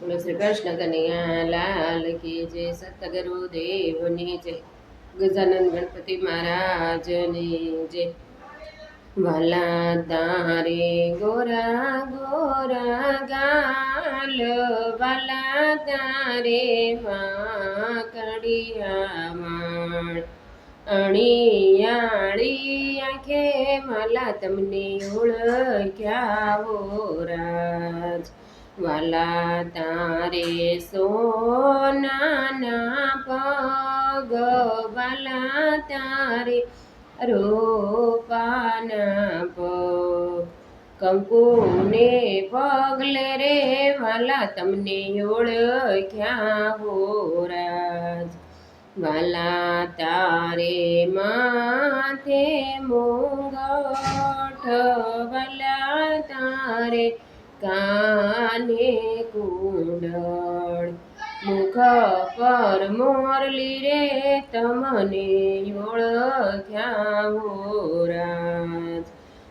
બોલો શ્રી કૃષ્ણ કનૈયા લાલ કી જય સતગુરુ દેવની જય ગજાનંદ ગણપતિ મહારાજની જય વાલા તારે ગોરા ગોરા ગાલ વાલા તારે મા કડિયા માણ અણિયાળી આંખે માલા તમને ઓળખ્યા રાજ. વાલા તારે સોનાના પગ વાલા તારે રોપાના પગ. કંકુને પગલે રે વાલા, તમને ઓળખ્યા હો રાજ. વાલા તારે માથે મુંગઠ વાલા તારે કાને કુંડળ? મુખ પર મોરલી રે તમને ઓળખ્યા હો રાજ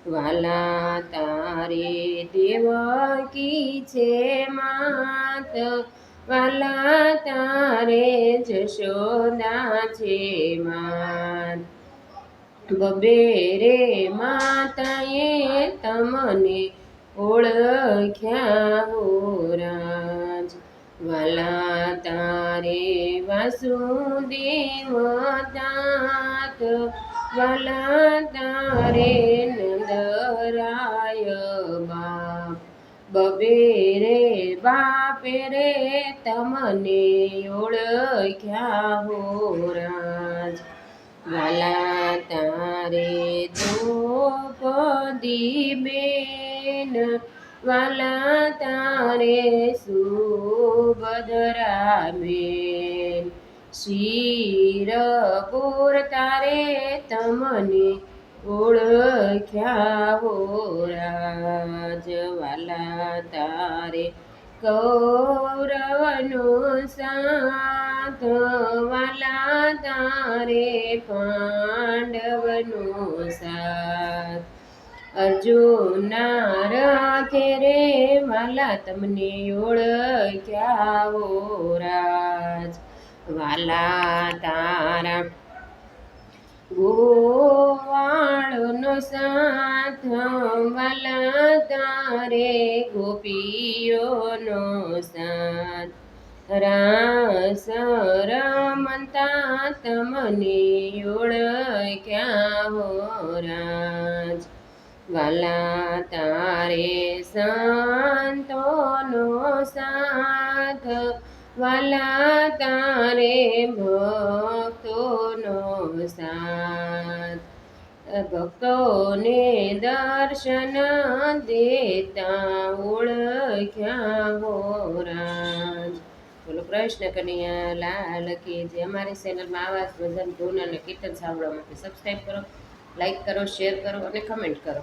વાલા તારે દેવકી છે માત. વાલા તારે જશોદા છે માત. બબે રે માતાએ તમને ઓળખ્યા હો રાજ. વાલા તારે વાસુદેવ તાત વાલા તારે નંદરાય બાપ. બબે રે બાપે રે તમને ઓળખ્યા હો રાજ. વાલા તારે દ્રૌપદી બેન વાલા તારે સુભદ્રા બેન શિરપુર તારે તમને ઓળખ્યા હો રાજવાલા તારે કૌરવનો સાથ, વાલા તારે પાંડવનો સાથ. અર્જુના રથે રે વાલા, તમને ઓળખ્યા રાજ. વાલા તારા, ગોવાળનો સાથ, વાલા તારે ગોપીઓનો સાથ. રાસ રમતા, તમને ઓળખ્યા હો રાજ. વાલા તારે સંતોનો સાથ વાલા તારે ભક્તોનો સાથ. ભક્તોને દર્શન દેતા ઓળખ્યા ગોરાજ બોલો કૃષ્ણ કનૈયા, લાલ કે જે અમારી ચેનલમાં આવાસ ભજન, ધૂન અને કીર્તન સાંભળવા માટે સબસ્ક્રાઈબ કરો લાઈક કરો શેર કરો અને કમેન્ટ કરો.